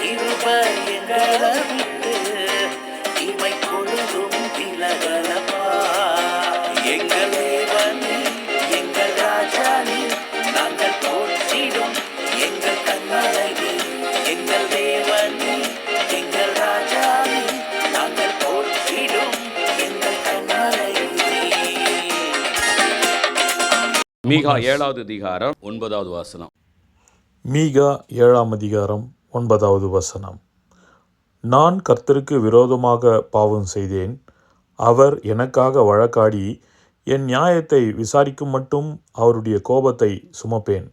எங்களை விட்டு இமை எங்கள் தேவனே எங்கள் ராஜானே நாங்கள் போற்றிடும் எங்கள் எங்கள் தேவனே எங்கள் ராஜானே நாங்கள் போற்றிடும் எங்கள் மீகா ஏழாவது அதிகாரம் ஒன்பதாவது வாசனம். மீகா ஏழாம் அதிகாரம் ஒன்பதாவது வசனம். நான் கர்த்தருக்கு விரோதமாக பாவம் செய்தேன். அவர் எனக்காக வழக்காடி என் நியாயத்தை விசாரிக்கும் மட்டும் அவருடைய கோபத்தை சுமப்பேன்.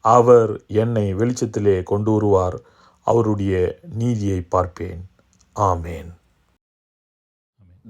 அவர் என்னை வெளிச்சத்திலே கொண்டு வருவார். அவருடைய நீதியை பார்ப்பேன். ஆமேன்.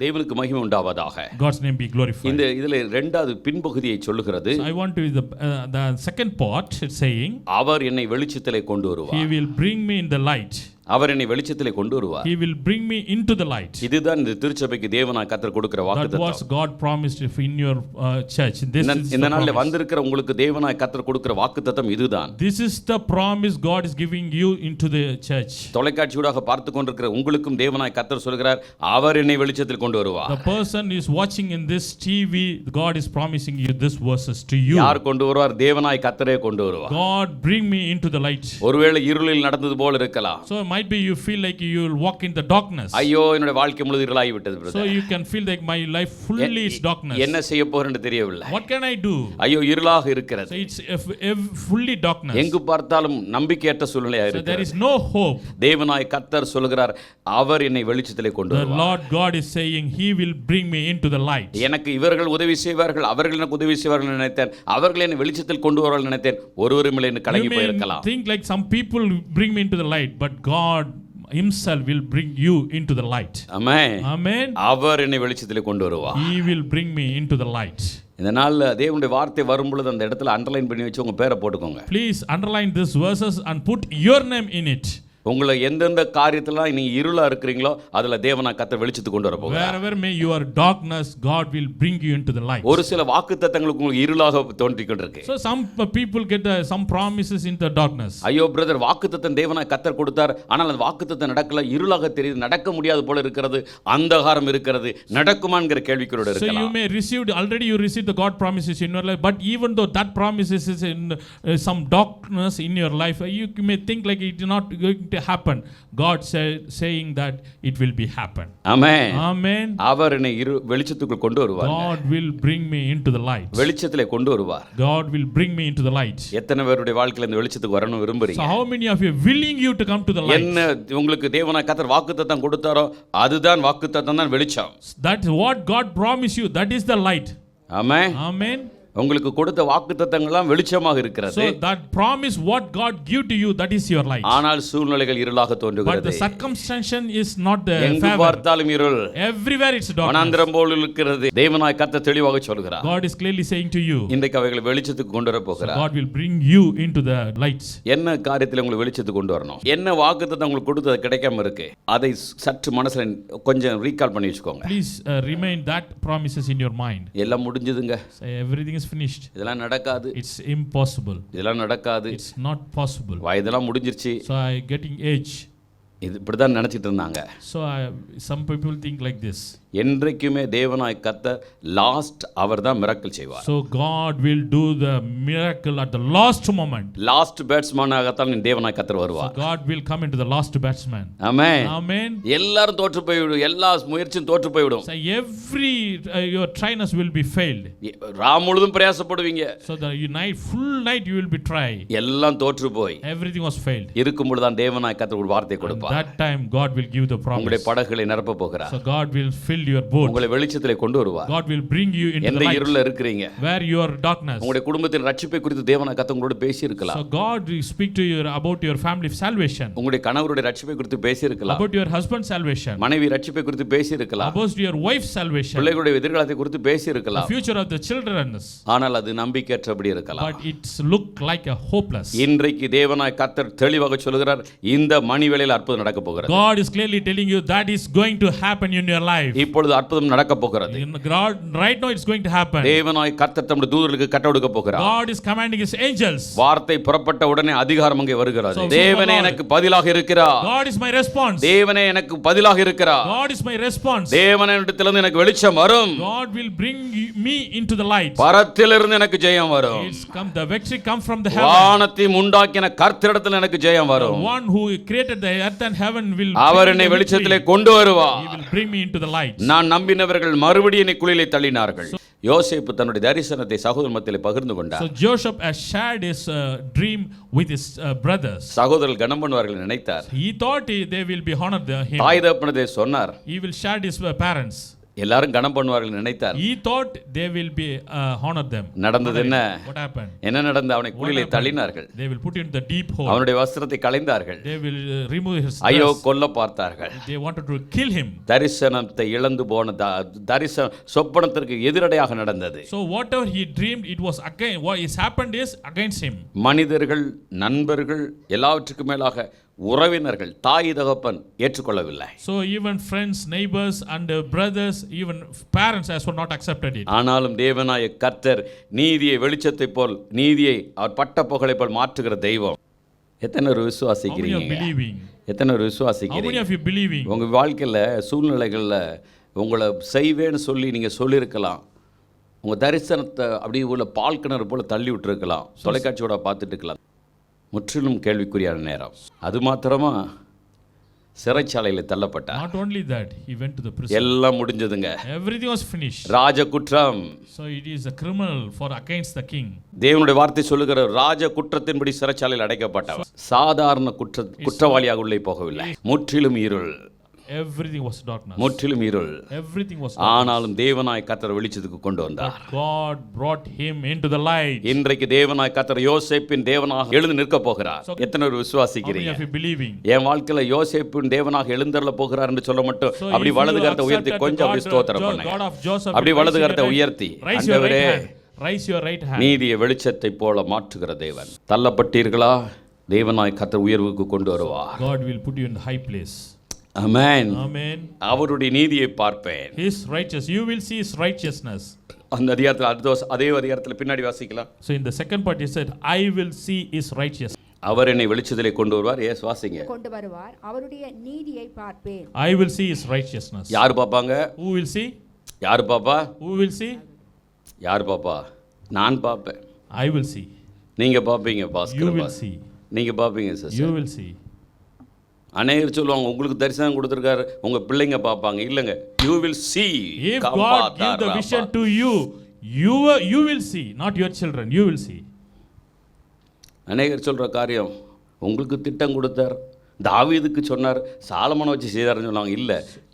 தேவனுக்கு மகிமை உண்டாவதாக God's name be glorified. இந்த இதுல ரெண்டாவது பின்பகுதியை சொல்லுகிறது So I want to the uh, the second part. It's saying, அவர் என்னை வெளிச்சத்திலே கொண்டு வருவார் He will bring me in the light. அவர் என்னை வெளிச்சத்திலே கொண்டு வருவார் He will bring me into the light. இதுதான் இந்த திருச்சபைக்கு தேவனா கத்தர் கொடுக்கிற That was வாக்குத்தத்தம் God promised if in your uh, church. This இந்த- is இந்த நாள்ல. வந்திருக்கிற உங்களுக்கு தேவனாய் கத்தர் கொடுக்கிற வாக்குத்தத்தம் இதுதான் This is the promise God is giving you into the church. தொலைக்காட்சியூடாக பார்த்து கொண்டிருக்கிற உங்களுக்கும் தேவனாய் கத்தர் சொல்கிறார் அவர் என்னை வெளிச்சத்தில் கொண்டு வருவார் The person is watching in this TV, God is promising you this verses to you. யார் கொண்டு வருவார் தேவனாய் கத்தரே கொண்டு வருவார் God bring me into the light. ஒருவேளை இருளில் நடந்தது போல இருக்கலாம் So it might be you feel like you will walk in the darkness. ஐயோ என்னுடைய வாழ்க்கை முழுது இருளாகி விட்டது So brother. you can feel like my life fully is darkness. என்ன செய்ய போறேன்னு தெரியவில்லை What can I do? ஐயோ இருளாக இருக்கிறது So it's if, if fully darkness. எங்கு பார்த்தாலும் நம்பிக்கையற்ற சூழ்நிலையா So there is இருக்கு no hope. தேவனாய் கத்தர் சொல்கிறார் அவர் என்னை வெளிச்சத்திலே கொண்டு The வருவார் Lord God is saying He will bring me into the light. எனக்கு இவர்கள் உதவி செய்வார்கள் அவர்கள் எனக்கு உதவி செய்வார்கள் நினைத்தேன் அவர்கள் என்னை வெளிச்சத்தில் கொண்டு வருவார்கள் நினைத்தேன் ஒருவரும் இல்லை என்று கலங்கி போயிருக்கலாம் think like some people bring me into the light, but God Himself will bring you into the light. ஆமே Amen. அவர் என்னை வெளிச்சத்திலே கொண்டு வருவார் He will bring me into the light. இந்த நாள்ல தேவனுடைய வார்த்தை வரும் பொழுது அந்த இடத்துல அண்டர்லைன் பண்ணி வச்சு உங்க பேரை போட்டுக்கோங்க Please underline these verses and put your name in it. உங்களை எந்தெந்த காரியத்திலாம் நீங்க இருளா இருக்கிறீங்களோ அதுல தேவனா கத்த வெளிச்சத்துக்கு கொண்டு வர போகிறார் Wherever may your darkness, God will bring you into the light. ஒரு சில வாக்கு தத்தங்களுக்கு உங்களுக்கு இருளாக தோன்றிக் கொண்டிருக்கு So some uh, people get uh, some promises in the darkness. ஐயோ பிரதர் வாக்குத்தத்தம் தேவனா கத்தர் கொடுத்தார் ஆனால் அந்த வாக்குத்தத்தம் நடக்கல இருளாக தெரியுது நடக்க முடியாது போல இருக்கிறது அந்தகாரம் இருக்கிறது நடக்குமாங்கிற So you இருக்கலாம் may received already you received the God promises in your life, but even though that promises is in uh, some darkness in your life, uh, you may think like it is not going to happen. God said saying that it will be happen. ஆமே Amen. அவர் என்னை இரு வெளிச்சத்துக்குள் கொண்டு வருவார் God will bring me into the light. வெளிச்சத்திலே கொண்டு வருவார் God will bring me into the light. எத்தனை பேருடைய வாழ்க்கையில இந்த வெளிச்சத்துக்கு வரணும் So விரும்புறீங்க how many of you willing you to come to the light? என்ன உங்களுக்கு தேவனா கத்தர் வாக்குத்தத்தம் கொடுத்தாரோ அதுதான் வாக்குத்தத்தம் தான் வெளிச்சம் That's what God promised you. That is the light. ஆமே Amen. உங்களுக்கு கொடுத்த வாக்குத்தத்தங்கள்லாம் வெளிச்சமாக இருக்கிறது. So that promise what God give to you, that is your light. ஆனால் சூழ்நிலைகள் இருளாக But தோன்றுகிறது the circumstance is not the எங்கு. பார்த்தாலும் இருள். Everywhere it's darkness. வனாந்திரம் போல் இருக்கிறது. தேவனாய் கத்த தெளிவாக சொல்கிறார். God is clearly saying to you, இன்றைக்கு அவைகளை வெளிச்சத்துக்கு கொண்டு வர போகிறார். God will bring you into the lights. என்ன காரியத்தில் உங்களுக்கு வெளிச்சத்துக்கு கொண்டு வரணும்? என்ன வாக்குத்தத்தம் உங்களுக்கு கொடுத்து அது கிடைக்காம இருக்கு? அதை சற்று மனசுல கொஞ்சம் ரீகால் பண்ணி வச்சுக்கோங்க. Please uh, remain that promises in your mind. எல்லாம் முடிஞ்சதுங்க. Everything is finished. இதெல்லாம் நடக்காது It's impossible. இதெல்லாம் நடக்காது It's not possible. வயதெல்லாம் முடிஞ்சிருச்சு So I getting age. இது இப்படிதான் நினைச்சிட்டு இருந்தாங்க So I, some people think like this. என்றைக்குமே தேவனாய் கத்த லாஸ்ட் அவர் தான் மிரக்கல் செய்வார் So God will do the miracle at the last moment. Last பேட்ஸ்மேனாகத்தான் தேவனாய் கத்தர் வருவார் God will come into the last batsman. ஆமே Amen. எல்லாரும் தோற்று போய்விடும் எல்லா முயற்சியும் தோற்று போய்விடும் every uh, your trainers will be failed. ரா முழுதும் பிரயாசப்படுவீங்க So the night, full night you will be try. எல்லாம் தோற்று போய் Everything was failed. இருக்கும் பொழுதுதான் தேவனாய் கத்தர் ஒரு வார்த்தை கொடுப்பார் That time God will give the உங்களுடைய promise. படகுகளை நிரப்ப போகிறார் So God will fill your boat. உங்களை வெளிச்சத்திலே கொண்டு வருவார் God will bring you into the எந்த இருள இருக்கிறீங்க where you are darkness. உங்களுடைய குடும்பத்தின் ரட்சிப்பை குறித்து தேவனாய் கத்த உங்களோட பேசி இருக்கலாம் So God will speak to you about your family salvation, உங்களுடைய கணவருடைய ரட்சிப்பை குறித்து பேசி இருக்கலாம் about your husband's salvation, மனைவி ரட்சிப்பை குறித்து பேசி இருக்கலாம் about your wife's salvation, பிள்ளைகளுடைய எதிர்காலத்தை குறித்து பேசி the இருக்கலாம் future of the children. ஆனால் அது நம்பிக்கையற்றபடி இருக்கலாம் But it's look like a hopeless. இன்றைக்கு தேவனாய் கத்தர் தெளிவாக சொல்கிறார் இந்த மணி வேளையில் அற்புதம் நடக்க போகிறது God is clearly telling you that is going to happen in your life. இப்பொழுது அற்புதம் நடக்க போகிறது God, right now it's going to happen. தேவனாய் கர்த்தர் தம்முடைய தூதர்களுக்கு கட்ட கொடுக்க போகிறார் God is commanding his angels. வார்த்தை புறப்பட்ட உடனே அதிகாரம் அங்கே வருகிறது தேவனே. எனக்கு பதிலாக இருக்கிறார் God is my response. தேவனே எனக்கு பதிலாக இருக்கிறார் God is my response. தேவனிடத்திலிருந்து எனக்கு வெளிச்சம் வரும் God will bring me into the light. பரத்திலிருந்து எனக்கு ஜெயம் வரும் It's come, the victory comes from the heaven. வானத்தையும் உண்டாக்கின கர்த்தரிடத்தில் எனக்கு ஜெயம் வரும் one who created the earth and heaven will அவர் என்னை வெளிச்சத்திலே. கொண்டு வருவார் He will bring me into the light. நான் நம்பினவர்கள் மறுபடியும் என்னை குழியிலே தள்ளினார்கள் யோசேப்பு தன்னுடைய தரிசனத்தை சகோதர மத்தியிலே பகிர்ந்து கொண்டார் So Joseph has shared his uh, dream with his uh, brothers. சகோதரர்கள் கனம் பண்ணுவார்கள் நினைத்தார் He thought he, they will be honored him. தாய் சொன்னார் He will share his uh, parents. எல்லாரும் கனம் பண்ணுவார்கள் நினைத்தார் He thought they will be uh, honored them. நடந்தது என்ன What happened? என்ன நடந்து அவனை குழியிலே? தள்ளினார்கள் They will put into the deep hole. அவனுடைய வஸ்திரத்தை களைந்தார்கள் They will uh, remove his ஐயோ. கொல்ல பார்த்தார்கள் They wanted to kill him. தரிசனத்தை இழந்து போன த- தரிசன சொப்பனத்திற்கு எதிரடையாக நடந்தது So whatever he dreamed, it was again. What is happened is against him. மனிதர்கள் நண்பர்கள் எல்லாவற்றுக்கும் மேலாக உறவினர்கள் தாய் தகப்பன் ஏற்றுக்கொள்ளவில்லை. So even friends, neighbors, and uh, brothers, even parents as well not accepted it. ஆனாலும் தேவனாய கர்த்தர் நீதியை வெளிச்சத்தை போல் நீதியை அவர் பட்ட புகழை போல் மாற்றுகிற தெய்வம். எத்தனை ஒரு விசுவாசிக்கிறீங்க? எத்தனை ஒரு விசுவாசிக்கிறீங்க? of you believing? உங்க வாழ்க்கையில சூழ்நிலைகளில் உங்களை செய்வேன்னு சொல்லி நீங்க சொல்லியிருக்கலாம். உங்க தரிசனத்தை அப்படியே உள்ள பால் கிணறு போல தள்ளி விட்டுருக்கலாம். தொலைக்காட்சியோட பார்த்துட்டு இருக்கலாம். முற்றிலும் கேள்விக்குறியான நேரம். அது மாத்திரமா சிறைச்சாலையில் தள்ளப்பட்டார். Not only that, he went to the prison. எல்லாம் முடிஞ்சதுங்க. Finished. ராஜ குற்றம் So it is a criminal for against the king. தேவனுடைய வார்த்தை சொல்லுகிற ராஜ குற்றத்தின்படி சிறைச்சாலையில் அடைக்கப்பட்டவர். சாதாரண குற்ற குற்றவாளியாக உள்ளே போகவில்லை. முற்றிலும் இருள். Everything was darkness. முற்றிலும் இருள் Everything was ஆனாலும் தேவனாய் கத்தர் வெளிச்சத்துக்கு கொண்டு வந்தார் God brought him into the light. இன்றைக்கு தேவனாய் கத்தர் யோசேப்பின் தேவனாக எழுந்து நிற்க போகிறார் எத்தனை many விசுவாசிக்கிறீங்க of you believing? என் வாழ்க்கையில யோசேப்பின் தேவனாக எழுந்தருள போகிறார் என்று சொல்ல மட்டும் அப்படி if வலது கரத்தை உயர்த்தி கொஞ்சம் அப்படி ஸ்தோத்திரம் பண்ணுங்க அப்படி வலது கரத்தை உயர்த்தி ஆண்டவரே. Raise your right hand. நீதியை வெளிச்சத்தை போல மாற்றுகிற தேவன் தள்ளப்பட்டீர்களா தேவனாய் கத்தர் உயர்வுக்கு கொண்டு வருவார் God will put you in the high place. Amen Amen. அவருடைய நீதியை பார்ப்பேன் His righteous. You will see his righteousness. அந்த அதிகாரத்தில் அடுத்த அதே அதிகாரத்தில் பின்னாடி வாசிக்கலாம் So in the second part, he said, I will see his. அவர் என்னை வெளிச்சத்திலே கொண்டு வருவார் ஏஸ் வாசிங்க கொண்டு வருவார் அவருடைய நீதியை பார்ப்பேன் I will see his righteousness. யார் பாப்பாங்க Who will see? யார் பாப்பா Who will see? யார் பாப்பா நான் பார்ப்பேன் I will see. நீங்க பாப்பீங்க பாஸ்கர் will பாஸ். see. நீங்க பாப்பீங்க சிஸ்டர் You will see. அநேகர் சொல்லுவாங்க உங்களுக்கு தரிசனம் கொடுத்துருக்காரு உங்க பிள்ளைங்க பார்ப்பாங்க இல்லைங்க யூ வில் see If கம்பா God give the தாரா vision பா. to you, you, will- you will see, not your children. You will see. அநேகர் சொல்ற காரியம் உங்களுக்கு திட்டம் கொடுத்தார் தாவீதுக்கு சொன்னார் சாலமனை வச்சு செய்தாருன்னு சொன்னாங்க இல்ல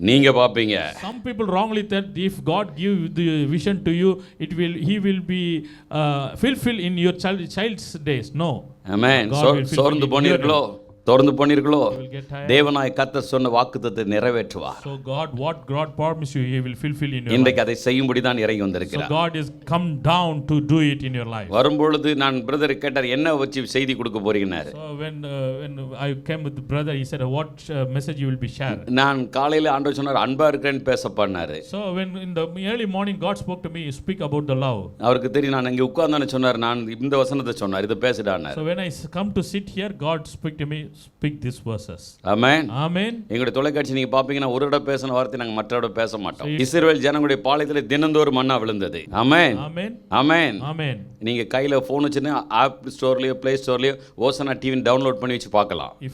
நீங்க பார்ப்பீங்க Some people wrongly said if God give the vision to you, it will He will be uh, fulfilled in your child, child's days. No, ஆமென் God சோ- will fulfill சோர்ந்து போனீர்களோ தொடர்ந்து போனீர்களோ. தேவனாய் கர்த்தர் சொன்ன வாக்குத்தத்தை நிறைவேற்றுவார் So God, what God promised you, He will fulfill in your. இன்றைக்கு அதை செய்யும்படி தான் இறங்கி So வந்திருக்கிறார் God is come down to do it in your life. வரும்பொழுது நான் பிரதர் கேட்டார் என்ன வச்சு செய்தி கொடுக்க போறீங்கன்னாரு So when uh, when I came with the brother, he said, "What uh, message you will be sharing?" நான் காலையில ஆண்டவர் சொன்னார் அன்பா இருக்கிறேன்னு பேச பண்ணாரு So when in the early morning, God spoke to me, speak about the love. அவருக்கு தெரியும் நான் இங்கே உட்கார்ந்தானே சொன்னார் நான் இந்த வசனத்தை சொன்னார் இதை பேசிடானார் So when I come to sit here, God speak to me, speak these verses. Amen Amen. எங்களுடைய தொலைக்காட்சி நீங்க பாப்பீங்கன்னா ஒரு இடம் பேசின வார்த்தை நாங்க மற்ற இடம் பேச மாட்டோம் இஸ்ரவேல் ஜனங்களுடைய பாளையத்தில் தினந்தோறும் மண்ணா விழுந்தது ஆமென் Amen. ஆமென் Amen. நீங்க கையில ஃபோன் வச்சுன்னு ஆப் ஸ்டோர்லயோ ப்ளே ஸ்டோர்லயோ ஓசனா டிவின்னு டவுன்லோட் பண்ணி வச்சு பார்க்கலாம் uh,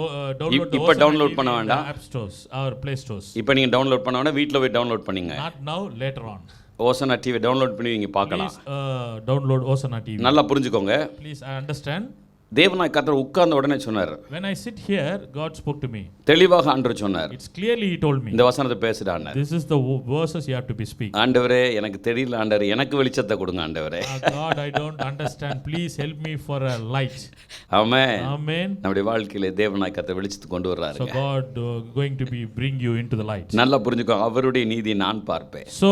uh, download the இப்ப TV பண்ண வேண்டாம். app stores or play stores. இப்போ நீங்க டவுன்லோட் பண்ண வேணா வீட்டில் போய் டவுன்லோட் பண்ணீங்க Not now, later on. Hosanna TV download பண்ணி நீங்க பார்க்கலாம் download Osana TV. நல்லா புரிஞ்சுக்கோங்க Please, I understand. தேவனாய் கத்தர் உட்கார்ந்த உடனே சொன்னார் When I sit here, God spoke to me. தெளிவாக ஆண்டவர் சொன்னார் It's clearly He told me. இந்த வசனத்தை பேசுடான்னார் This is the verses you have to be speak. ஆண்டவரே எனக்கு தெரியல ஆண்டவர் எனக்கு வெளிச்சத்தை கொடுங்க ஆண்டவரே Uh, God, I don't understand. Please help me for a light. Amen Amen. நம்முடைய வாழ்க்கையில தேவனாய் கத்தை வெளிச்சத்தை கொண்டு வர்றாரு So God uh, going to be bring you into the light. நல்லா புரிஞ்சுக்கோ அவருடைய நீதியை நான் பார்ப்பேன் So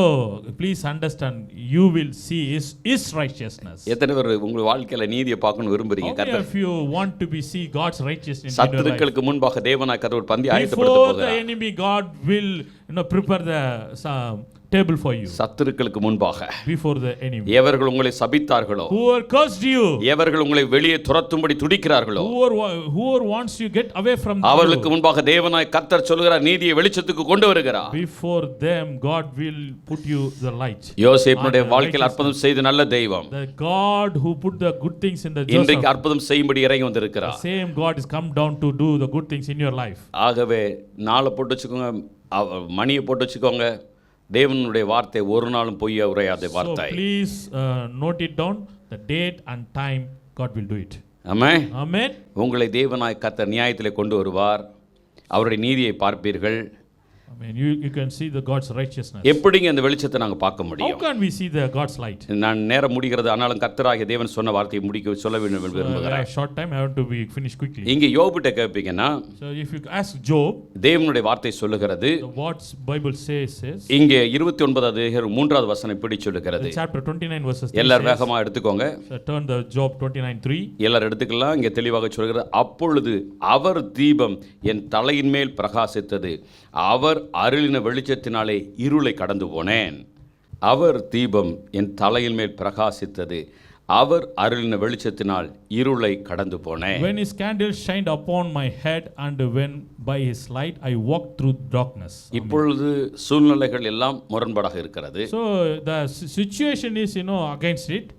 please understand, you will see His His righteousness. எத்தனை பேர் உங்க வாழ்க்கையில நீதியை பார்க்கணும்னு விரும்புறீங்க How you want to be see God's righteousness in your life, சத்துருக்களுக்கு முன்பாக தேவனாய் கர்த்தர் பந்தி ஆயத்தப்படுத்த before the போகிறார் enemy, God will you know prepare the uh, table for you. சத்துருக்களுக்கு முன்பாக Before the enemy, எவர்கள் உங்களை சபித்தார்களோ whoever cursed you, எவர்கள் உங்களை வெளியே துரத்தும்படி துடிக்கிறார்களோ wa- whoever wants you get away from அவர்களுக்கு முன்பாக தேவனாய் கர்த்தர் சொல்லுகிறார் நீதியை வெளிச்சத்துக்கு கொண்டு வருகிறார் before them, God will put you the light. யோசேப்பினுடைய And வாழ்க்கையில். அற்புதம் செய்த நல்ல தெய்வம் The God who put the good things in the இன்றைக்கு Joseph, அற்புதம் செய்யும்படி இறங்கி the வந்திருக்கிறார் same God is come down to do the good things in your life. ஆகவே நாளை போட்டு வச்சுக்கோங்க அவ- மணியை போட்டு வச்சுக்கோங்க தேவனுடைய வார்த்தை ஒரு நாளும் பொய்ய உரையாத வார்த்தை please uh, note it down, the date and time, God will do it. ஆமே Amen. உங்களை தேவனாய் கர்த்தர் நியாயத்திலே கொண்டு வருவார் அவருடைய நீதியை பார்ப்பீர்கள் I mean, you, you can see the God's righteousness. எப்படிங்க அந்த வெளிச்சத்தை நாங்க பார்க்க How முடியும் can we see the God's light? நான் நேரம் முடிகிறது ஆனாலும் கர்த்தராகிய தேவன் சொன்ன வார்த்தையை முடிக்க சொல்ல வேண்டும் என்று Uh, we விரும்புகிறேன் have short time. I want to be finished quickly. இங்க யோபிட்ட கேட்பீங்கன்னா So if you ask Job, தேவனுடைய வார்த்தை சொல்லுகிறது the what Bible says is இங்கே இருபத்தி ஒன்பதாவது மூன்றாவது வசனம் இப்படி சொல்லுகிறது the chapter 29 verses 3 எல்லாரும் says, வேகமா எடுத்துக்கோங்க so turn the Job 29 3. எல்லாரும் எடுத்துக்கலாம் இங்கே தெளிவாக சொல்கிறது அப்பொழுது அவர் தீபம் என் தலையின் மேல் பிரகாசித்தது அவர் அருளின வெளிச்சத்தினாலே இருளை கடந்து போனேன். அவர் தீபம் என் தலையின் மேல் பிரகாசித்தது. அவர் அருளின வெளிச்சத்தினால் இருளை கடந்து போனேன். When his candle shined upon my head, and when by his light I walked through darkness. இப்பொழுது சூழ்நிலைகள் எல்லாம் முரண்பாடாக இருக்கிறது. So the si- situation is, you know, against it.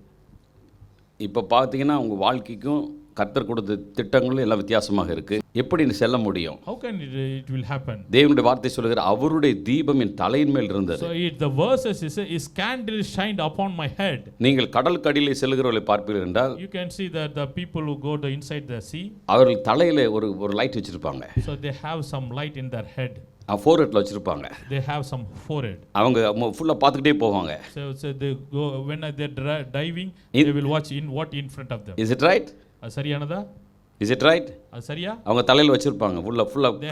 இப்போ பார்த்தீங்கன்னா உங்க வாழ்க்கைக்கும் கர்த்தர் கொடுத்த திட்டங்களும் எல்லாம் வித்தியாசமாக இருக்கு எப்படி செல்ல முடியும் How can it, it will happen? தேவனுடைய வார்த்தை சொல்லுகிற அவருடைய தீபம் என் தலையின் மேல் இருந்தது So it, the verses is, his candle shined upon my head. நீங்கள் கடல் கடியிலே செல்கிறவர்களை பார்ப்பீர்கள் என்றால் You can see that the people who go to inside the sea, அவர்கள் தலையில ஒரு ஒரு லைட் வச்சிருப்பாங்க so they have some light in their head. ஃபோர் ஹெட்ல வச்சிருப்பாங்க They have some forehead. அவங்க ஃபுல்லாக பார்த்துக்கிட்டே போவாங்க So, so they go when dri- diving, In- they will watch in what in front of them. Is it right அது சரியானதா? Is it right அது சரியா அவங்க தலையில் வச்சிருப்பாங்க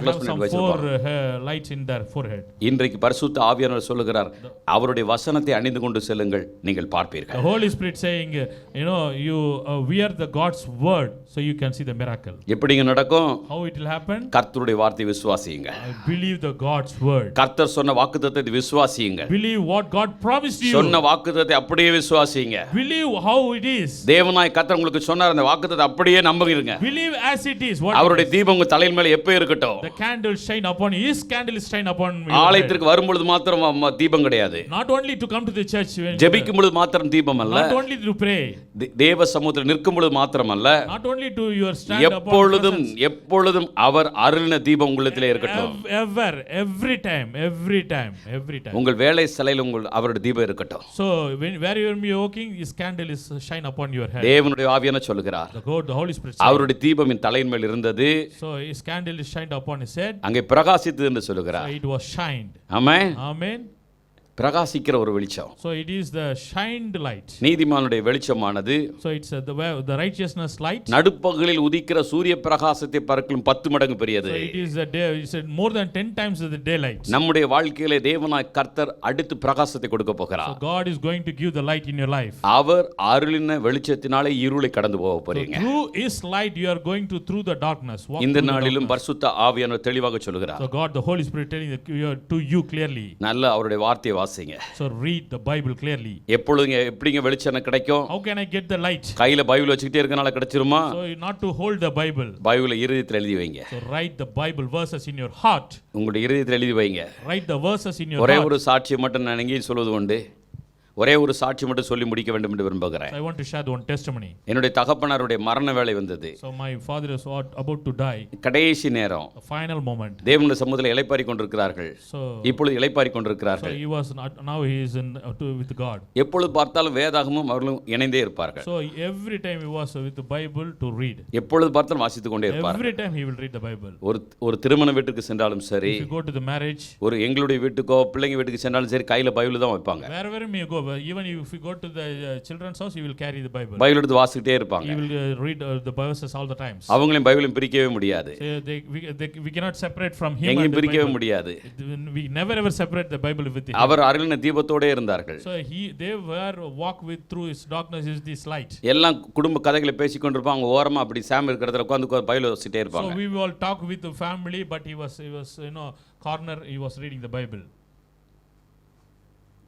க்ளோஸ் பண்ணி வச்சிருப்பாங்க uh, lights in their forehead. இன்றைக்கு பரிசுத்த ஆவியானவர் சொல்லுகிறார் அவருடைய வசனத்தை அணிந்து கொண்டு செல்லுங்கள் நீங்கள் The பார்ப்பீர்கள் Holy Spirit saying, uh, you know, you uh, wear the God's word so you can see the miracle. எப்படிங்க நடக்கும் How it will happen? கர்த்தருடைய வார்த்தை விசுவாசியுங்க I believe the God's word. கர்த்தர் சொன்ன வாக்குத்தத்தத்தை விசுவாசியுங்க Believe what God promised you. சொன்ன வாக்குத்தத்தை அப்படியே விசுவாசிங்க Believe how it is. தேவனாய் கர்த்தர் உங்களுக்கு சொன்னார் அந்த வாக்குத்தத்தை அப்படியே நம்புகிறீங்க Believe as it is. What அவருடைய தீபம் உங்க தலையின் மேல எப்ப இருக்கட்டும் the candle shine upon you. His candle is shine upon me. ஆலயத்திற்கு வரும்பொழுது மாத்திரம் ம- தீபம் கிடையாது Not only to come to the church. When ஜெபிக்கும் பொழுது மாத்திரம் தீபம் அல்ல Not only to pray. தே- தேவ சமூகத்தில் நிற்கும் பொழுது மாத்திரம் அல்ல Not only to your stand upon எப்பொழுதும். எப்பொழுதும் அவர் அருளின தீபம் உள்ளத்திலே இருக்கட்டும் Ever, every time, every time, every time. உங்கள் வேலை சிலையில் உங்கள் அவருடைய தீபம் இருக்கட்டும் So when where you are working, His candle is shine upon your head. தேவனுடைய ஆவியான சொல்லுகிறார் The God, the Holy Spirit. said. அவருடைய தீபம் என் தலையின் மேல் இருந்தது So His candle is shined upon His head. அங்கே பிரகாசித்தது என்று So சொல்லுகிறார் it was shined. Amen Amen. பிரகாசிக்கிற ஒரு வெளிச்சம் So it is the shined light. நீதிமானுடைய வெளிச்சமானது So it's uh, the way- the righteousness light. நடுப்பகலில் உதிக்கிற சூரிய பிரகாசத்தை பார்க்கலும் பத்து மடங்கு பெரியது So it is a day. It's a more than ten times the daylight. நம்முடைய வாழ்க்கையிலே தேவனாய் கர்த்தர் அடுத்து பிரகாசத்தை கொடுக்க So போகிறார் God is going to give the light in your life. அவர் அருளின வெளிச்சத்தினாலே இருளை கடந்து போக So போறீங்க through His light, you are going to through the darkness. Walk இந்த நாளிலும். பரிசுத்த ஆவியானவர் தெளிவாக So God, the Holy Spirit, telling the, you- to you clearly. நல்ல அவருடைய வார்த்தையை வாசிங்க So read the Bible clearly. எப்பொழுதுங்க எப்படிங்க வெளிச்சம் எனக்கு கிடைக்கும் How can I get the light? கையில பைபிள் வச்சுக்கிட்டே இருக்கனால கிடைச்சிருமா So not to hold the Bible. பைபிளை இருதயத்தில் எழுதி வைங்க So write the Bible verses in your heart. உங்களுடைய இருதயத்தில் எழுதி வைங்க Write the verses in your ஒரே. ஒரு சாட்சியை மட்டும் நான் எங்கேயும் சொல்வது உண்டு ஒரே ஒரு சாட்சி மட்டும் சொல்லி முடிக்க வேண்டும் என்று விரும்புகிறேன் want to share the one testimony. என்னுடைய தகப்பனாருடைய மரண வேலை wந்தது So my father is about about to die. கடைசி நேரம் final moment. தேவனுடைய சமூகத்தில் இளைப்பாரி கொண்டிருக்கிறார்கள் இப்பொழுது இளைப்பாரி கொண்டிருக்கிறார்கள் now he is in uh, to, with God. எப்பொழுது பார்த்தாலும் வேதாகமும் அவர்களும் இணைந்தே இருப்பார்கள் every time he was with the Bible to read. எப்பொழுது பார்த்தாலும் வாசித்துக் கொண்டே இருப்பார்கள் Every time he will read the Bible. ஒரு ஒரு திருமண வீட்டுக்கு சென்றாலும் சரி you go to the marriage, ஒரு எங்களுடைய வீட்டுக்கோ பிள்ளைங்க வீட்டுக்கு சென்றாலும் சரி கையில பைபிள் தான் வைப்பாங்க wherever you go, go, even if you go to the uh, children's house, you will carry the Bible. Bible எடுத்து வாசிக்கிட்டே இருப்பாங்க uh, read uh, the verses all the times. அவங்களையும் பைபிளையும் பிரிக்கவே முடியாது we cannot separate from him and எங்கேயும் பிரிக்கவே. முடியாது We never ever separate the Bible with him. அவர் அருளின தீபத்தோடே இருந்தார்கள் So he, they were walk with through his darkness is this light. எல்லாம் குடும்ப கதைகளை பேசிக் கொண்டிருப்பாங்க ஓரமா அப்படி சாமி இருக்கிறதுல உட்காந்து உட்காந்து பைபிள் வச்சுட்டே So இருப்பாங்க we all talk with the family, but he was, he was, you know, corner, he was reading the Bible.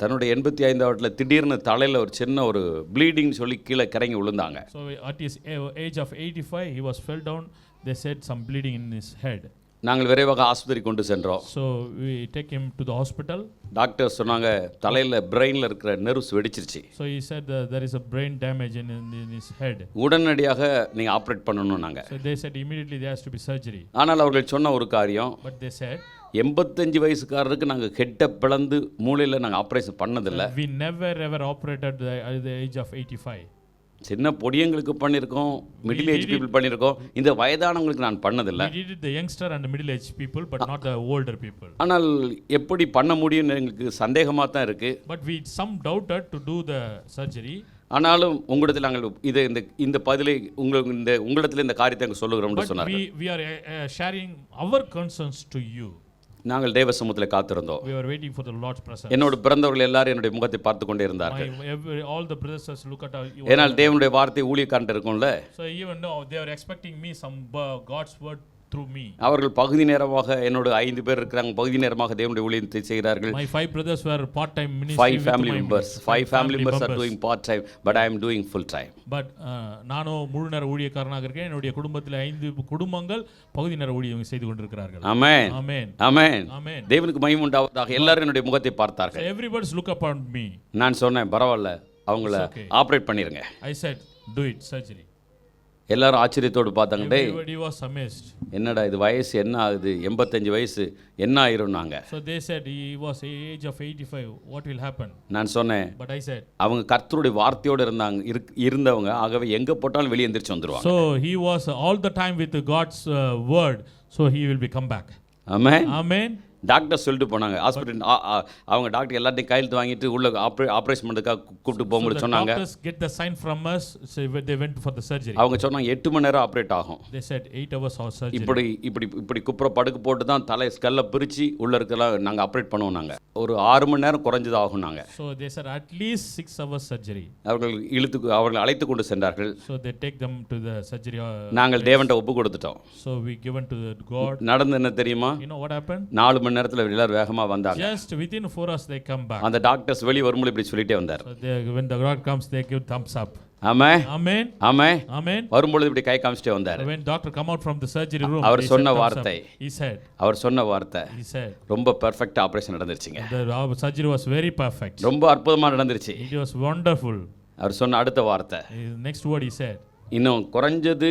தன்னுடைய எண்பத்தி ஐந்தாவதுல திடீர்னு தலையில ஒரு சின்ன ஒரு ப்ளீடிங் சொல்லி கீழே கிறங்கி விழுந்தாங்க So at his a- age of 85, he was fell down. They said some bleeding in his head. நாங்கள் விரைவாக ஆஸ்பத்திரி கொண்டு சென்றோம் So we take him to the hospital. Doctor சொன்னாங்க தலையில பிரெயின்ல இருக்கிற நெர்வ்ஸ் வெடிச்சிருச்சு So he said uh, there is a brain damage in, in, in his head. உடனடியாக நீங்க ஆப்ரேட் பண்ணணும் நாங்க So they said immediately there has to be surgery. ஆனால் அவர்கள் சொன்ன ஒரு காரியம் But they said எண்பத்தஞ்சு வயசுக்காரருக்கு நாங்கள் ஹெட்டை பிளந்து மூளையில் நாங்கள் ஆப்ரேஷன் பண்ணதில்லை we never ever operated the, at the age of 85. சின்ன பொடியங்களுக்கு பண்ணியிருக்கோம் மிடில் ஏஜ் பீப்புள் பண்ணியிருக்கோம் இந்த வயதானவங்களுக்கு நான் பண்ணதில்லை We did it the youngster and the middle aged people, but not the older people. ஆனால் எப்படி பண்ண முடியும்னு எங்களுக்கு சந்தேகமாக தான் இருக்குது But we some doubted to do the surgery. ஆனாலும் உங்களிடத்தில் நாங்கள் இது இந்த இந்த பதிலை உங்களுக்கு இந்த உங்களிடத்தில் இந்த காரியத்தை அங்கே சொல்லுகிறோம்னு But சொன்னார்கள் we, we are uh, uh, sharing நாங்கள் தேவ சமூகத்தில் காத்திருந்தோம் We were waiting for the Lord's presence. என்னோட பிறந்தவர்கள் எல்லாரும் என்னுடைய முகத்தை பார்த்து கொண்டே இருந்தார்கள் My, every, all the brothers look at our, ஏன்னால் தேவனுடைய வார்த்தை ஊழியக்காரன் இருக்கும்ல So even though they are expecting me some uh, God's word through me. அவர்கள் பகுதி நேரமாக என்னோட ஐந்து பேர் இருக்கிறாங்க. பகுதி நேரமாக தேவனுடைய ஊழியத்தை செய்கிறார்கள். My five brothers were part-time ministry five with family my members five family members are doing part time but I am doing full time but நானும் முழு நேர ஊழியக்காரனாக இருக்கேன். என்னுடைய குடும்பத்தில் ஐந்து குடும்பங்கள் பகுதி நேர ஊழியம் செய்து கொண்டிருக்கிறார்கள். ஆமென் ஆமென் ஆமென் ஆமென் தேவனுக்கு மகிமை உண்டாவதாக எல்லாரும் என்னுடைய முகத்தை பார்த்தார்கள். லுக் அப் ஆன் மீ நான் சொன்னேன் பரவாயில்ல அவங்கள. ஆப்ரேட் பண்ணிருங்க. I said do it surgery எல்லாரும் ஆச்சரியத்தோடு பார்த்தாங்க வாஸ் அமேஸ்ட் என்னடா இது வயசு என்ன ஆகுது? எண்பத்தஞ்சு வயசு என்ன ஆயிரும் நாங்க? So they said he was age of eighty five what will happen நான் சொன்னேன் பட் ஐ செட் அவங்க கர்த்தருடைய வார்த்தையோடு இருந்தாங்க இருந்தவங்க ஆகவே எங்க போட்டாலும் வெளியே எந்திரிச்சு வந்துருவாங்க. So he was all the time with God's uh, word. So he will be come back. Amen. Doctor சொல்லிட்டு போனாங்க. ஹாஸ்பிட்டல் அவங்க டாக்டர் எல்லாத்தையும் கையெழுத்து வாங்கிட்டு உள்ள ஆப்ரே ஆப்ரேஷன் பண்ணுறதுக்காக கூப்பிட்டு போகும்போது the சொன்னாங்க. the sign from us so they went for the surgery. அவங்க சொன்னாங்க எட்டு மணி நேரம் ஆப்ரேட் ஆகும். They said eight hours of surgery. இப்படி இப்படி இப்படி குப்புற படுக்கு போட்டு தான் தலை ஸ்கல்லை பிரித்து உள்ள இருக்கலாம் நாங்கள் ஆப்ரேட் பண்ணுவோம் நாங்கள் ஒரு ஆறு மணி நேரம் குறைஞ்சது ஆகும் நாங்கள் so they said at least six hours surgery. அவர்கள் இழுத்து அவர்கள் அழைத்து கொண்டு சென்றார்கள். So they take them to the surgery uh, நாங்கள் தேவன்ட்ட ஒப்பு கொடுத்துட்டோம். So we given to the God. நடந்து என்ன தெரியுமா? You know what happened? நாலு மணி நேரத்தில் எல்லாரும் வேகமாக வந்தாங்க just within four hours they come back அந்த டாக்டர்ஸ் வெளியே வரும்போது இப்படி சொல்லிட்டே வந்தார் when the God comes they give thumbs up ஆமே amen ஆமே amen வரும்பொழுது இப்படி கை காமிச்சிட்டே வந்தார் when doctor come out from the surgery room அவர் சொன்ன. வார்த்தை. he said அவர் சொன்ன வார்த்தை he said ரொம்ப பெர்ஃபெக்ட் ஆப்ரேஷன் நடந்துருச்சுங்க the surgery was very perfect ரொம்ப அற்புதமாக நடந்துருச்சு it was wonderful அவர் சொன்ன அடுத்த வார்த்தை Uh, next word he said இன்னும் குறைஞ்சது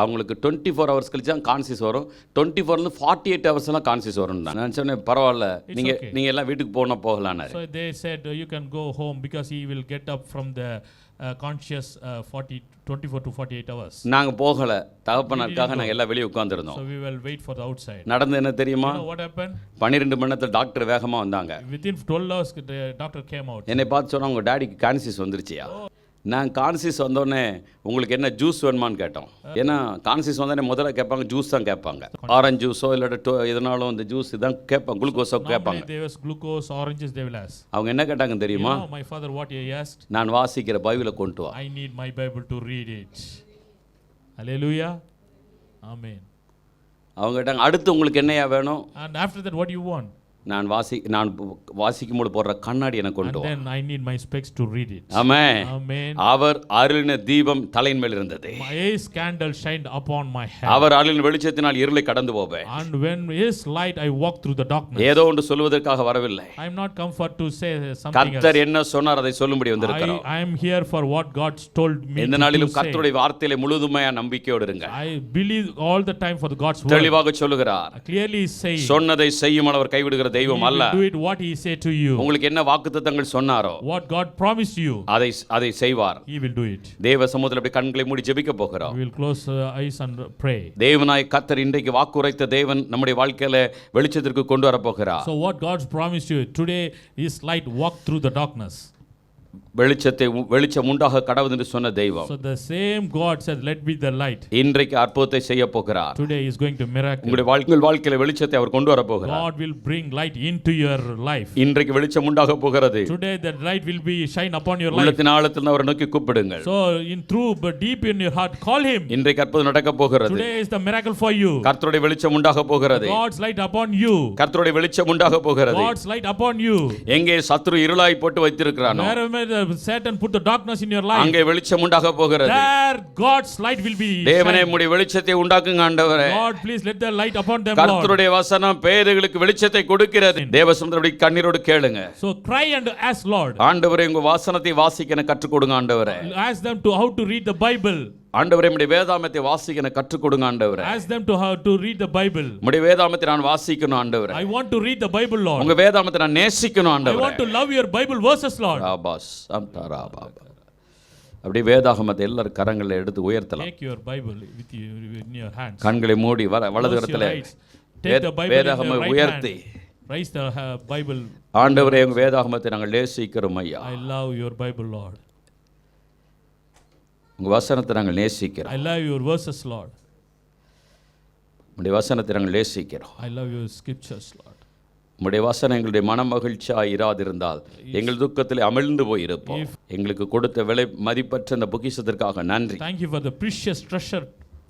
அவங்களுக்கு டுவெண்ட்டி ஃபோர் ஹவர்ஸ் கழிச்சு தான் கான்சியஸ் வரும். டுவெண்ட்டி ஃபோர்லேருந்து ஃபார்ட்டி எயிட் ஹவர்ஸ்லாம் கான்சியஸ் வரும் நான் சொன்னேன். பரவாயில்ல. நீங்கள். நீங்கள் எல்லாம் வீட்டுக்கு போனால் so they said uh, you can go home because he will get up from the uh, conscious uh, 40 24 to 48 hours. நாங்கள் போகலை. தகப்பனருக்காக நாங்கள் எல்லாம் வெளியே உட்காந்துருந்தோம் we will wait for the outside. நடந்து என்ன தெரியுமா? What happened? பன்னிரெண்டு மணி நேரத்தில் டாக்டர் வேகமாக வந்தாங்க. Within 12 hours the doctor came out. என்னை பார்த்து சொன்னா உங்கள் டேடிக்கு கான்சியஸ் வந்துருச்சியா? நான் கான்சியஸ் வந்தோடனே உங்களுக்கு என்ன ஜூஸ் வேணுமான்னு கேட்டோம் ஏன்னா கான்சியஸ் வந்தோடனே முதல்ல கேட்பாங்க ஜூஸ் தான் கேட்பாங்க ஆரஞ்சு ஜூஸோ இல்லாட்ட டோ எதனாலும் இந்த ஜூஸ் இதான் கேட்பாங்க குளுக்கோஸோ கேட்பாங்க they will ask அவங்க என்ன கேட்டாங்க தெரியுமா father what he asked நான் வாசிக்கிற பைபிளை கொண்டு வா I need my Bible to read it. Hallelujah. Amen. அவங்க கேட்டாங்க அடுத்து உங்களுக்கு என்னையா வேணும் after that, what do you want? நான் வாசி நான் வாசிக்கும் போது போடுற கண்ணாடி எனக்கு கொண்டு வா then I need my specs to read it. ஆமே Amen. அவர் அருளின தீபம் தலையின் மேல் இருந்தது My his candle shined upon my head. அவர் அருளின் வெளிச்சத்தினால் இருளை கடந்து போவேன் And when his light, I walked through the darkness. ஏதோ ஒன்று சொல்வதற்காக வரவில்லை I am not come for to say something கர்த்தர். என்ன சொன்னார் அதை சொல்லும்படி வந்திருக்கிறோம் I am here for what God told me எந்த to, நாளிலும். கர்த்தருடைய வார்த்தையில முழுதுமையா நம்பிக்கையோடு இருங்க I believe all the time for the God's word. தெளிவாக சொல்லுகிறார் Clearly he's saying, சொன்னதை செய்யும் அவர் கைவிடுகிற தெய்வம் அல்ல will do it what he said to you. உங்களுக்கு என்ன வாக்குத்தத்தங்கள் சொன்னாரோ What God promised you, அதை அதை செய்வார் he will do it. தேவ சமூகத்தில் அப்படி கண்களை மூடி ஜெபிக்க போகிறோம் We will close uh, eyes and pray. தேவனாய் கர்த்தர் இன்றைக்கு வாக்குரைத்த தேவன் நம்முடைய வாழ்க்கையில வெளிச்சத்திற்கு கொண்டு வர போகிறார் So what God's promised you today is light walk through the darkness. வெளிச்சத்தை வெளிச்சம் உண்டாக கடவுது என்று சொன்ன தெய்வம் So the same God said, Let be the light. இன்றைக்கு அற்புதத்தை செய்ய போகிறார் Today is going to miracle. உங்களுடைய வாழ்க்கை உங்கள் வாழ்க்கையில வெளிச்சத்தை அவர் கொண்டு வர போகிறார் God will bring light into your life. இன்றைக்கு வெளிச்சம் உண்டாக போகிறது Today that light will be shine upon your life. உள்ளத்தின் ஆழத்தில் அவரை நோக்கி கூப்பிடுங்கள் So in through but deep in your heart, call him. இன்றைக்கு அற்புதம் நடக்க போகிறது Today is the miracle for you. கர்த்தருடைய வெளிச்சம் உண்டாக போகிறது God's light upon you. கர்த்தருடைய வெளிச்சம் உண்டாக போகிறது God's light upon you. எங்கே சத்துரு இருளாய் போட்டு வைத்திருக்கிறானோ Wherever the Satan put the darkness in your life, அங்கே வெளிச்சம் உண்டாக போகிறது there God's light will be. தேவனே. உம்முடைய வெளிச்சத்தை உண்டாக்குங்க ஆண்டவரே God, please let the light upon them, Lord. கர்த்தருடைய வசனம் பேதைகளுக்கு வெளிச்சத்தை கொடுக்கிறது தேவசமுத்திரப்படி கண்ணீரோடு கேளுங்க So cry and ask Lord. ஆண்டவரே உங்க வாசனத்தை வாசிக்க கற்றுக் கொடுங்க ஆண்டவரே Ask them to how to read the Bible. ஆண்டவரே உம்முடைய வேதாமத்தை வாசிக்க எனக்கு கற்றுக் கொடுங்க ஆண்டவரே Ask them to how to read the Bible. உம்முடைய வேதாமத்தை நான் வாசிக்கணும் ஆண்டவரே I want to read the Bible, Lord. உங்க வேதாமத்தை நான் நேசிக்கணும் I ஆண்டவரே want to love your Bible verses, Lord. ராபாஸ் அம்தாரா Baba. அப்படியே வேதாகமத்தை எல்லாரும் கரங்களில் எடுத்து உயர்த்தலாம் Take your Bible with you in your hands. கண்களை மூடி வல வலது கரத்தில் வேதாகம உயர்த்தி the uh, Bible. ஆண்டவரே உங்க வேதாகமத்தை நாங்கள் நேசிக்கிறோம் ஐயா I love your Bible, Lord. உங்க வசனத்தை நாங்கள் நேசிக்கிறோம் I love your verses, Lord. உங்களுடைய வசனத்தை நாங்கள் நேசிக்கிறோம் I love your scriptures, Lord. உங்களுடைய வசனம் எங்களுடைய மன மகிழ்ச்சியாக இராதிருந்தால் எங்கள் துக்கத்தில் அமிழ்ந்து போயிருப்போம் எங்களுக்கு கொடுத்த விலை மதிப்பற்ற அந்த பொக்கிஷத்திற்காக நன்றி you for the precious treasure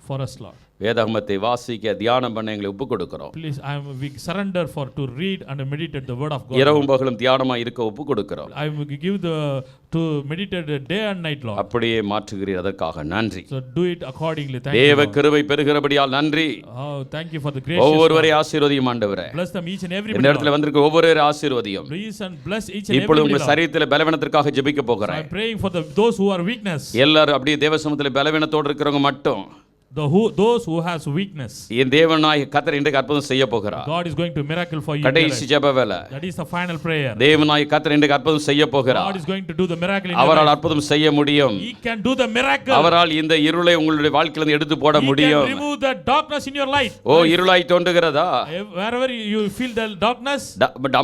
for us, Lord. வேதாகமத்தை வாசிக்க தியானம் பண்ண எங்களை ஒப்பு கொடுக்கிறோம் Please, I am we surrender for to read and meditate the word of God. இரவும் பகலும் தியானமாக இருக்க ஒப்பு கொடுக்கிறோம் I will give the to meditate day and night, Lord. அப்படியே மாற்றுகிறீர் அதற்காக நன்றி So do it accordingly. Thank you. தேவ. கிருபை பெறுகிறபடியால் நன்றி Oh, thank you for the gracious. ஒவ்வொருவரை ஆசீர்வதியும் ஆண்டவரே Bless them each and every இந்த இடத்துல வந்திருக்க ஒவ்வொரு ஆசீர்வதியும் Please and bless each and இப்பொழுது உங்க சரீரத்தில் பலவீனத்திற்காக ஜெபிக்க போகிறேன் I'm praying for the those who are weakness. எல்லாரும் அப்படியே தேவசமத்தில் பலவீனத்தோடு இருக்கிறவங்க மட்டும் The who those who has weakness. என் தேவனாய் கத்தர் இன்றைக்கு அற்புதம் செய்ய போகிறார் God is going to miracle for you. கடைசி. ஜெப வேலை That is the final prayer. தேவனாய் கத்தர் இன்றைக்கு அற்புதம் செய்ய போகிறார் God is going to do the miracle in அவரால். அற்புதம் செய்ய முடியும் He can do the miracle. அவரால் இந்த இருளை உங்களுடைய வாழ்க்கையிலிருந்து எடுத்து போட He can முடியும் remove the darkness in your life. O இருளாய் தோன்றுகிறதா Wherever you feel the darkness,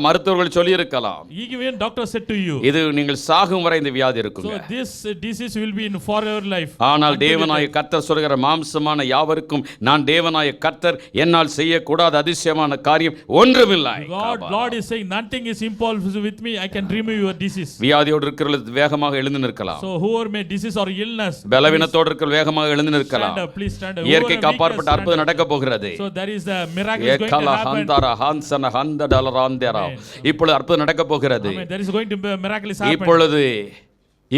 மருத்துவர்கள் சொல்லி இருக்கலாம் even doctor said to you. இது நீங்கள் சாகும் வரை இந்த வியாதி So இருக்குங்க this uh, disease will be in forever life. ஆனால் தேவனாய கர்த்தர் சொல்கிற மாம்சமான யாவருக்கும் நான் தேவனாய கர்த்தர் என்னால் செய்யக்கூடாத அதிசயமான காரியம் ஒன்றுமில்லை God, Lord is saying nothing is impossible with me. I can remove your disease. வியாதியோடு இருக்கிறவர்கள் வேகமாக எழுந்து நிற்கலாம் So whoever may disease or illness, பலவீனத்தோடு இருக்கிற வேகமாக எழுந்து நிற்கலாம். இயற்கைக்கு அப்பாற்பட்ட அற்புதம் நடக்க போகிறது up. So there is the miracle is going to ஏகல happen. ஹந்தார ஹான்சன ஹந்த டலராந்தேரா இப்பொழுது அற்புதம் நடக்க போகிறது Amen. There is going to be a miracle is happening. இப்பொழுது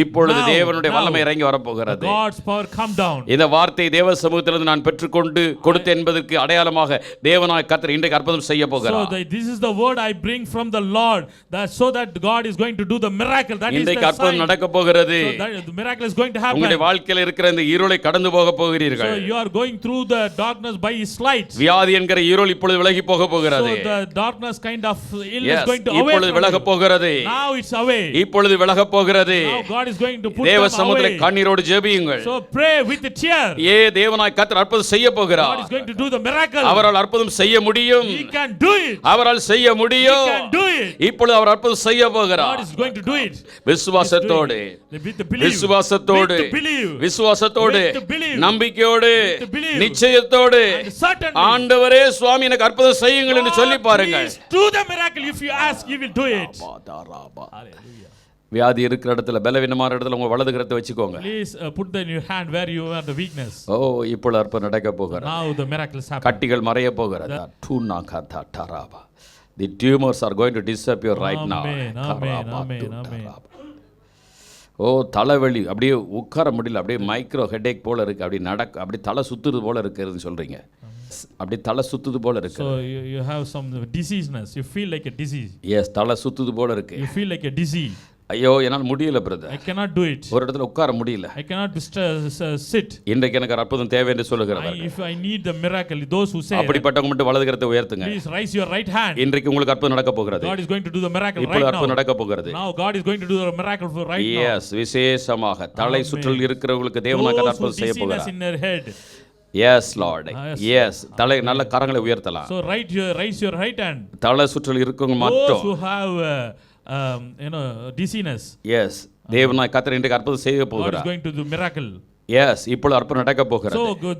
இப்பொழுது தேவனுடைய. வல்லமை இறங்கி வரப்போகிறது God's power come down. இந்த வார்த்தை தேவ சமூகத்திலிருந்து நான் பெற்றுக்கொண்டு கொடுத்து என்பதற்கு அடையாளமாக தேவனாய் கர்த்தர் இன்றைக்கு அற்புதம் செய்ய So போகிறார் the, this is the word I bring from the Lord, that so that God is going to do the miracle. That is இன்றைக்கு the அற்புதம் sign. நடக்க போகிறது So that, the miracle is going to happen. உங்களுடைய வாழ்க்கையில் இருக்கிற இந்த இருளை கடந்து போக So போகிறீர்கள் you are going through the darkness by His light. வியாதி என்கிற இருள் இப்பொழுது விலகி போக So போகிறது the darkness kind of illness Yes, going to away இப்பொழுது from விலக you. போகிறது Now it's away. இப்பொழுது விலக போகிறது Now God is going to put தேவ சமுத்திர. கண்ணீரோடு ஜெபியுங்கள் So pray with a tear. ஏ தேவனாய் கர்த்தர் அற்புதம் செய்ய God போகிறார் is going to do the miracle. அவரால் அற்புதம் செய்ய முடியும் He can do it. அவரால் செய்ய He முடியும் can do it. இப்பொழுது அவர் அற்புதம் செய்ய God போகிறார் is going to do it. விசுவாசத்தோடு. விசுவாசத்தோடு. விசுவாசத்தோடு. நம்பிக்கையோடு. நிச்சயத்தோடு. ஆண்டவரே சுவாமி எனக்கு அற்புதம் செய்யுங்கள் என்று சொல்லி God, பாருங்கள் do the miracle. If you ask, He will do it. Hallelujah. வியாதி இருக்கிற இடத்துல பலவீனமான இடத்துல உங்க வலது கரத்தை வச்சுக்கோங்க put that in your hand where you have the weakness. ஓ இப்பொழுது அற்புதம் நடக்க போகிறது miracle is happening. கட்டிகள் மறைய போகிறது டூனா கதா டராபா the tumours are going to disappear right now amen, amen. ஓ தலைவலி அப்படியே உட்கார முடியல அப்படியே மைக்ரோ ஹெடேக் போல இருக்கு அப்படி நடக்க அப்படி தலை சுத்துறது போல இருக்குதுன்னு சொல்றீங்க அப்படி தலை சுத்துது போல இருக்கு So you, you have some diseaseness. You feel like a disease. Yes தலை சுத்துது போல இருக்கு You feel like a disease. ஐயோ என்னால் முடியல brother I cannot do it. ஒரு இடத்துல உட்கார முடியல I cannot uh, sit. இன்றைக்கு எனக்கு அற்புதம் தேவை என்று சொல்லுகிறவர் if I need the miracle, those who say, அப்படிப்பட்டவங்க மட்டும் வலது கரத்தை உயர்த்துங்க please raise your right hand. இன்றைக்கு உங்களுக்கு அற்புதம் நடக்க போகிறது God is going to do the miracle right அற்புதம் now. நடக்க போகிறது Now God is going to do the miracle for right now. Yes விசேஷமாக தலை. சுற்றல் இருக்கிறவங்களுக்கு தேவனாக அற்புதம் செய்ய போகிறார் in their head. Yes Lord Ah, yes. Yes தலை நல்ல கரங்களை உயர்த்தலாம் So right your raise your right hand. தலை சுற்றல் இருக்கவங்க மட்டும் who have know dizziness. Yes தேவனாய் கத்தர் இன்றைக்கு அற்புதம் செய்ய போகிறார் going to do miracle. Yes இப்பொழுது அற்புதம் நடக்க போகிறது So good,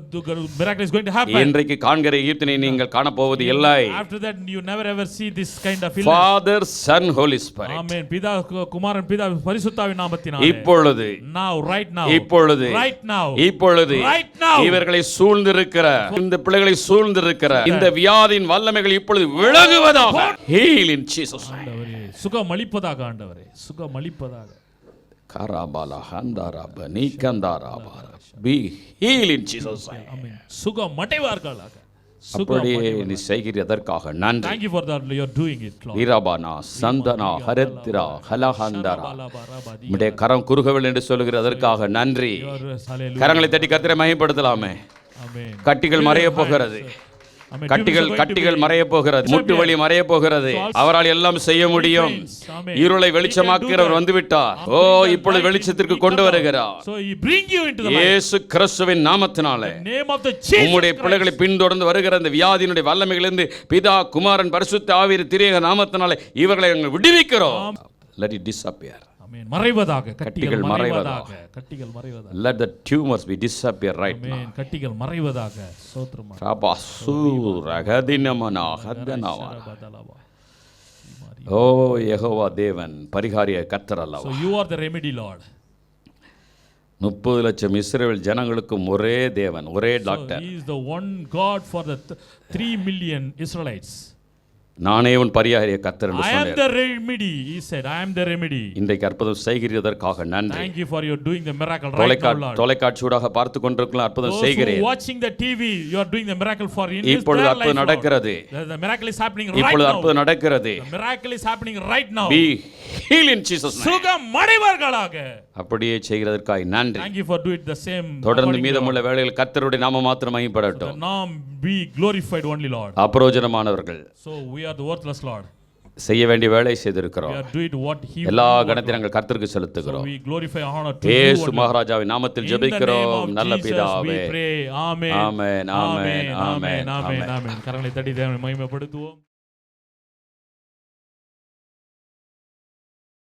miracle is going to happen. இன்றைக்கு காண்கிற ஈர்த்தினை நீங்கள் காணப்போவது இல்லை After that, you never ever see this kind of illness. Son holy spirit Amen. பிதா குமாரன் பிதா பரிசுத்தாவின் நாமத்தினாலே. இப்பொழுது Now, right now. இப்பொழுது Right now. இப்பொழுது Right now. இவர்களை சூழ்ந்திருக்கிற இந்த பிள்ளைகளை சூழ்ந்திருக்கிற இந்த வியாதியின் வல்லமைகள் இப்பொழுது விலகுவதாக ஹீல் இன் ஜீசஸ் ஆண்டவரே சுகம் அளிப்பதாக ஆண்டவரே சுகம் அளிப்பதாக கராபாலா ஹந்தாராப நீக்கந்தாராபா be heal in Jesus amen சுகம் அடைவார்களாக சுகம் அப்படியே நீ செய்கிறதற்காக நன்றி. வீராபானா சந்தனா ஹலஹந்தரா. உம்முடைய கரம் குறுகவில்லை என்று சொல்கிறதற்காக நன்றி. கரங்களை தட்டி கத்திரை மயப்படுத்தலாமே. கட்டிகள் மறைய போகிறது. கட்டிகள் கட்டிகள் மறைய போகிறது முட்டு வலி மறைய போகிறது அவரால் எல்லாம் செய்ய முடியும். இருளை வெளிச்சமாக்கிறவர் that. வந்து விட்டார் ஓ இப்பொழுது வெளிச்சத்திற்கு கொண்டு வருகிறார். இயேசு கிறிஸ்துவின் நாமத்தினாலே. உம்முடைய. பிள்ளைகளை பின்தொடர்ந்து வருகிற அந்த வியாதியினுடைய வல்லமைகளிலிருந்து பிதா குமாரன் பரிசுத்த ஆவியர் திரியக நாமத்தினாலே இவர்களை விடுவிக்கிறோம். let it disappear. மறைவதாக கட்டிகள் மறைவதாக. கட்டிகள் மறைவதாக the tumors be disappear right now Amen. கட்டிகள் மறைவதாக ரபாசூரகதினமனா ஹத்தனவா. Badalaba. ஓ யெகோவா தேவன் பரிகாரிய கர்த்தர் அல்லவா you are the remedy Lord. முப்பது லட்சம் இஸ்ரேல் ஜனங்களுக்கும் ஒரே தேவன் ஒரே doctor the one God for the th- three million Israelites. நானே உன் பரிகாரிய கர்த்தர் என்று I am சொன்னார் the remedy. He said, I am the remedy. இன்றைக்கு அற்புதம் செய்கிறதற்காக நன்றி Thank you for your doing the miracle right now, தொலைக்கா Lord. தொலைக்காட்சியூடாக பார்த்து கொண்டிருக்கலாம் அற்புதம் செய்கிறேன் watching the TV, you are doing the miracle for in இப்பொழுது their அற்புதம். நடக்கிறது The, the miracle is happening right இப்பொழுது. அற்புதம் நடக்கிறது The miracle is happening right now. Be heal in Jesus சுகம் அடைவார்களாக அப்படியே செய்கிறதற்காக நன்றி Thank you for doing the same. தொடர்ந்து according to மீதமுள்ள வேளையில் கர்த்தருடைய நாம மாத்திரம் The மையப்படட்டும் norm be glorified only, Lord. அப்ரோஜனமானவர்கள் So we are the worthless, Lord. செய்ய வேண்டிய வேலை செய்திருக்கிறோம் எல்லா கணத்தையும். நாங்கள் கர்த்தருக்கு செலுத்துகிறோம் only. மகாராஜாவின் நாமத்தில் ஜெபிக்கிறோம் நல்ல பிதாவே Amen. amen, Amen. amen. Amen. கரங்களை தட்டி தேவனை மகிமைப்படுத்துவோம்